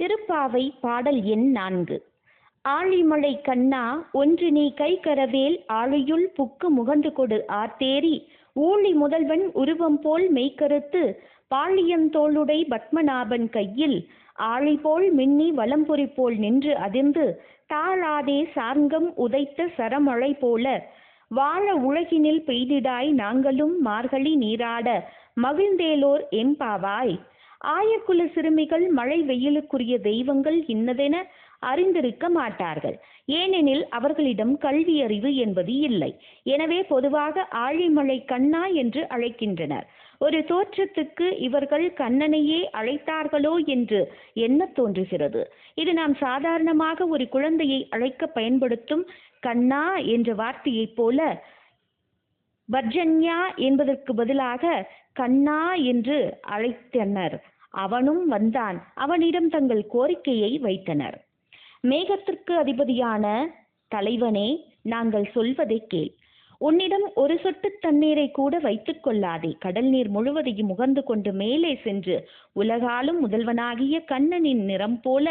திருப்பாவை பாடல் எண் நான்கு. ஆழிமழை கண்ணா ஒன்று நீ கை கரவேல் ஆழியுள் புக்கு முகந்து கொடு ஆர்த்தேரி. ஊழி முதல்வன் உருவம் போல் மெய்க்கருத்து பாழியந்தோளுடை பத்மநாபன் கையில். ஆழி போல் மின்னி வலம்புரி போல் நின்று அதிர்ந்து தாழாதே சார்ங்கம் உதைத்த சரமழை போல. வாழ உலகினில் பெய்திடாய் நாங்களும் மார்கழி நீராட மகிழ்ந்தேலோர் எம்பாவாய் ஆயக்குல சிறுமிகள் மழை வெயிலுக்குரிய தெய்வங்கள் இன்னதென அறிந்திருக்க மாட்டார்கள். ஏனெனில் அவர்களிடம் கல்வி அறிவு என்பது இல்லை. எனவே பொதுவாக ஆழிமலை கண்ணா என்று அழைக்கின்றனர். ஒரு தோற்றத்துக்கு இவர்கள் கண்ணனையே அழைத்தார்களோ என்று என்ன தோன்றுகிறது? இது நாம் சாதாரணமாக ஒரு குழந்தையை அழைக்க பயன்படுத்தும் கண்ணா என்ற வார்த்தையைப் போல வர்ஜன்யா என்பதற்கு பதிலாக கண்ணா என்று அழைத்தனர். அவனும் வந்தான். அவனிடம் தங்கள் கோரிக்கையை வைத்தனர். மேகத்திற்கு அதிபதியான தலைவனே நாங்கள் சொல்வதை கேள். உன்னிடம் ஒரு சொட்டு தண்ணீரை கூட வைத்துக் கொள்ளாதே. கடல் நீர் முழுவதையும் முகர்ந்து கொண்டு மேலே சென்று உலகாலும் முதல்வனாகிய கண்ணனின் நிறம் போல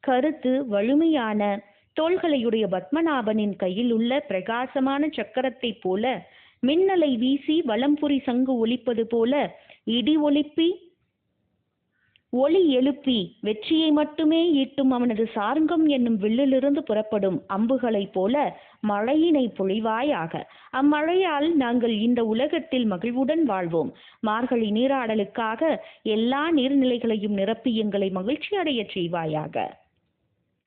கருத்து வலிமையான தோள்களையுடைய பத்மநாபனின் கையில் உள்ள பிரகாசமான சக்கரத்தைப் போல மின்னலை வீசி வலம்புரி சங்கு ஒலிப்பது போல இடி ஒலிப்பி ஒளி எழுப்பி வெற்றியை மட்டுமே ஈட்டும் அவனது சார்ங்கம் என்னும் வில்லிலிருந்து புறப்படும் அம்புகளைப் போல மழையினை பொழிவாயாக. அம்மழையால் நாங்கள் இந்த உலகத்தில் மகிழ்வுடன் வாழ்வோம். மார்கழி நீராடலுக்காக எல்லா நீர்நிலைகளையும் நிரப்பி எங்களை மகிழ்ச்சி அடையச் செய்வாயாக.